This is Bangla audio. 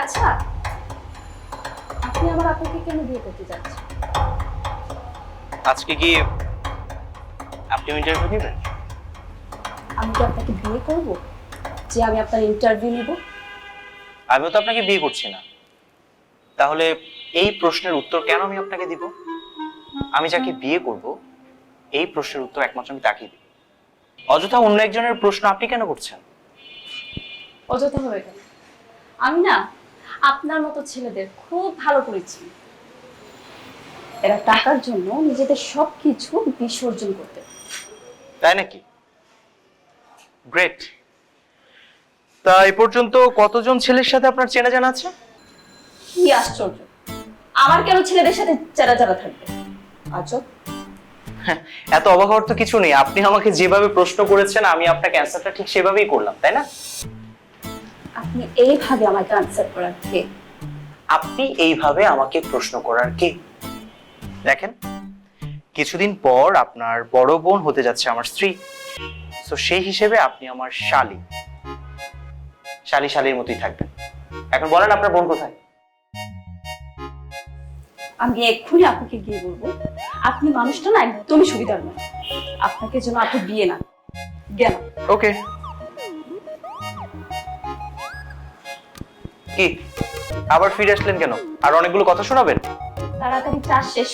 আচ্ছা আপনি আমার আপুকে কেন বিয়ে করতে যাচ্ছেন? আজকে কি আপনিও ইন্টারভিউ নেবেন? আমি কি আপনাকে বিয়ে করব? যে আমি আপনার ইন্টারভিউ নেব? আমিও তো আপনাকে বিয়ে করছি না। তাহলে এই প্রশ্নের উত্তর কেন আমি আপনাকে দিব? আমি যাকে বিয়ে করব এই প্রশ্নের উত্তর একমাত্র আমি তাকেই দিব। অযথা অন্য একজনের প্রশ্ন আপনি কেন করছেন? অযথা হয়ে গেল আমি না আপনার মতো ছেলেদের খুব ভালো করেছি। এরা টাকার জন্য নিজেদের সবকিছু বিসর্জন করতে। তাই নাকি? গ্রেট তা এই পর্যন্ত কতজন ছেলের সাথে আপনার চেনা জানা আছে? কি আশ্চর্য। আমার কেন ছেলেদের সাথে চেরা চেরা থাকবে আজব এত অবাক হওয়ার তো কিছু নেই। আপনি আমাকে যেভাবে প্রশ্ন করেছেন আমি আপনাকে অ্যান্সারটা ঠিক সেভাবেই করলাম তাই না? আপনি এইভাবে আমাকে আনসার করার কে? আপনি এইভাবে আমাকে প্রশ্ন করার কে? দেখেন কিছুদিন পর আপনার বড় বোন হতে যাচ্ছে আমার স্ত্রী। তো সেই হিসেবে আপনি আমার শালি। শালি শালির মতোই থাকবেন। এখন বলেন আপনার বোন কোথায়? আমি এক্ষুনি আপনাকে গিয়ে বলব আপনি মানুষটা না একদমই সুবিধার নয়। আপনাকে যেন আপনি বিয়ে না গেল ওকে কি? আবার ফিরে আসলেন কেন? আর অনেকগুলো কথা শোনাবেন? তাড়াতাড়ি চাষ শেষ